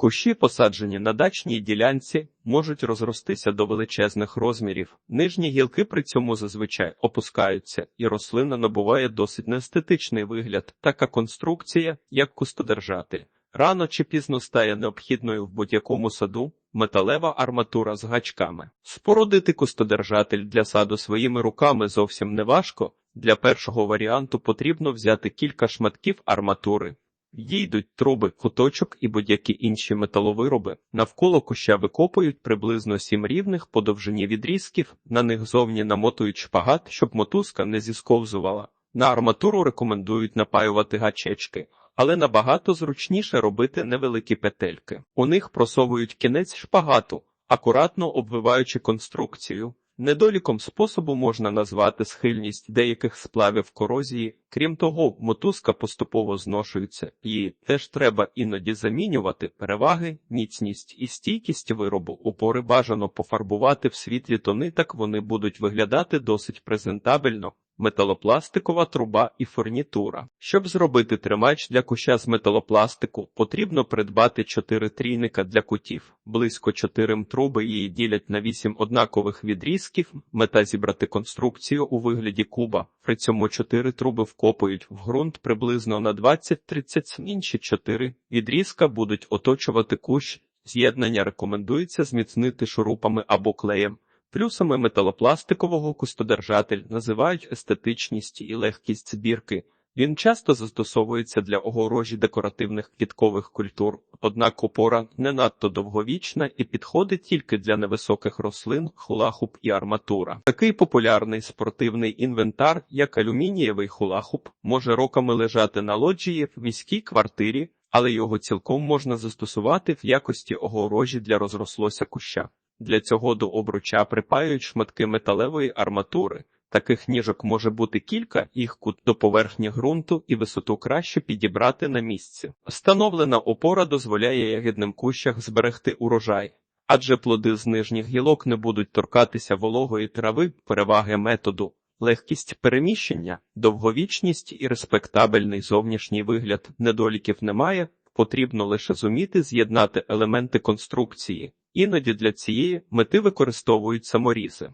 Кущі, посаджені на дачній ділянці, можуть розростися до величезних розмірів. Нижні гілки при цьому зазвичай опускаються, і рослина набуває досить неестетичний вигляд. Така конструкція, як кустодержатель. Рано чи пізно стає необхідною в будь-якому саду металева арматура з гачками. Спорудити кустодержатель для саду своїми руками зовсім не важко. Для першого варіанту потрібно взяти кілька шматків арматури. Йдуть труби, куточок і будь-які інші металовироби. Навколо куща викопують приблизно сім рівних по довжині відрізків, на них зовні намотують шпагат, щоб мотузка не зісковзувала. На арматуру рекомендують напаювати гачечки, але набагато зручніше робити невеликі петельки. У них просовують кінець шпагату, акуратно обвиваючи конструкцію. Недоліком способу можна назвати схильність деяких сплавів корозії. Крім того, мотузка поступово зношується, її теж треба іноді замінювати. Переваги, міцність і стійкість виробу упори бажано пофарбувати в світлі тони, так вони будуть виглядати досить презентабельно. Металопластикова труба і фурнітура. Щоб зробити тримач для куща з металопластику, потрібно придбати 4 трійника для кутів. Близько 4 труби її ділять на 8 однакових відрізків. Мета зібрати конструкцію у вигляді куба. При цьому 4 труби вкопують в ґрунт приблизно на 20-30 інші 4 відрізка будуть оточувати кущ. З'єднання рекомендується зміцнити шурупами або клеєм. Плюсами металопластикового кустодержатель називають естетичність і легкість збірки. Він часто застосовується для огорожі декоративних квіткових культур, однак опора не надто довговічна і підходить тільки для невисоких рослин, хулахуп і арматура. Такий популярний спортивний інвентар, як алюмінієвий хулахуп, може роками лежати на лоджії в міській квартирі, але його цілком можна застосувати в якості огорожі для розрослося куща. Для цього до обруча припаюють шматки металевої арматури. Таких ніжок може бути кілька, їх кут до поверхні ґрунту і висоту краще підібрати на місці. Встановлена опора дозволяє ягідним кущах зберегти урожай, адже плоди з нижніх гілок не будуть торкатися вологої трави, переваги методу, легкість переміщення, довговічність і респектабельний зовнішній вигляд недоліків немає, потрібно лише зуміти з'єднати елементи конструкції. Іноді для цієї мети використовують саморізи.